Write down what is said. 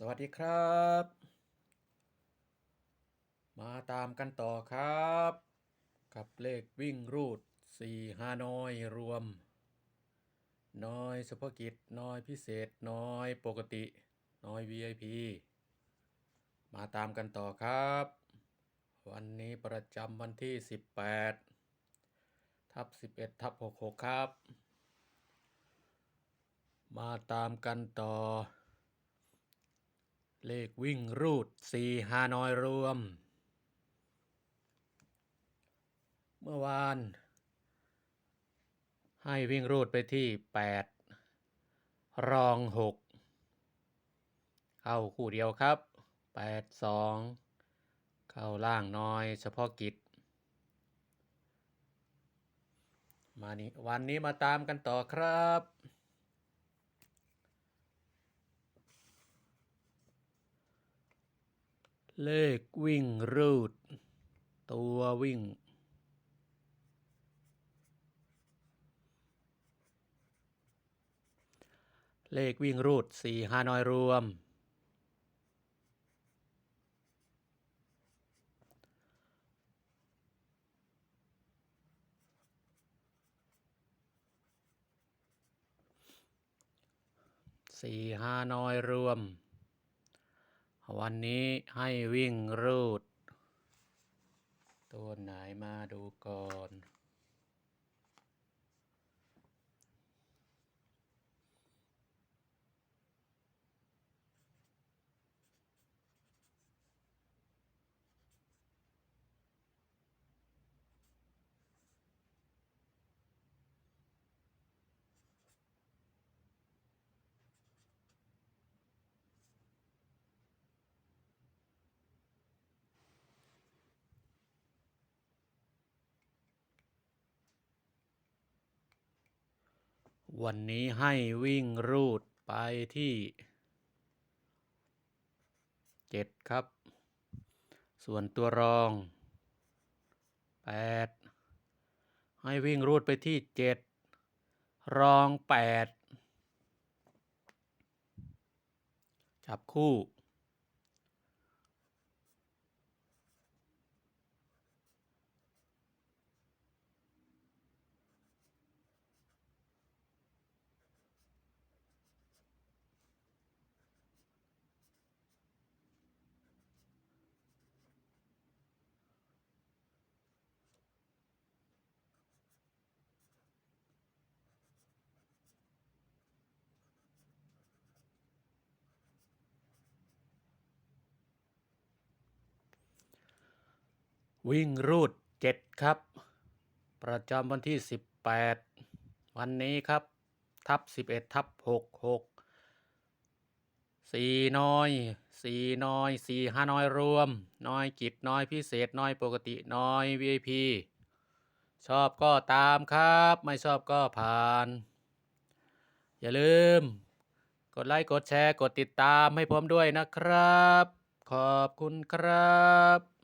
สวัสดีครับ มาตามกันต่อครับ กับเลขวิ่งรูด 4 ฮานอยรวม น้อยเฉพกิจ น้อยพิเศษ น้อยปกติ น้อย VIP มาตามกันต่อครับ วันนี้ประจำวันที่ 18 ทับ 11 ทับ 66 ครับ มาตามกันต่อ เลขวิ่งรูด 4 ฮานอยรวม เมื่อวาน ให้วิ่งรูดไปที่ 8 รอง 6 เข้าคู่เดียวครับ 8 2 เข้าล่างน้อยเฉพาะกิจ มานี้วันนี้มาตามกันต่อครับ เลขวิ่งรูด ตัววิ่ง เลขวิ่งรูดสี่ฮานอยรวม สี่ฮานอยรวม วันนี้ให้วิ่งรูด ตัวไหนมาดูก่อน วันนี้ให้วิ่งรูดไปที่เจ็ดครับ ส่วนตัวรองแปดให้วิ่งรูดไปที่เจ็ดรองแปดจับคู่ วิ่งรูดเจ็ดครับ ประจำวันที่สิบแปดวันนี้ครับ ทับสิบเอ็ดทับหกหกสี่น้อยสี่น้อยสี่ห้าน้อยรวม น้อยกิจน้อยพิเศษน้อยปกติน้อย VIP ชอบก็ตามครับ ไม่ชอบก็ผ่าน อย่าลืม กดไลค์ กดแชร์ กดติดตามให้ผมด้วยนะครับ ขอบคุณครับ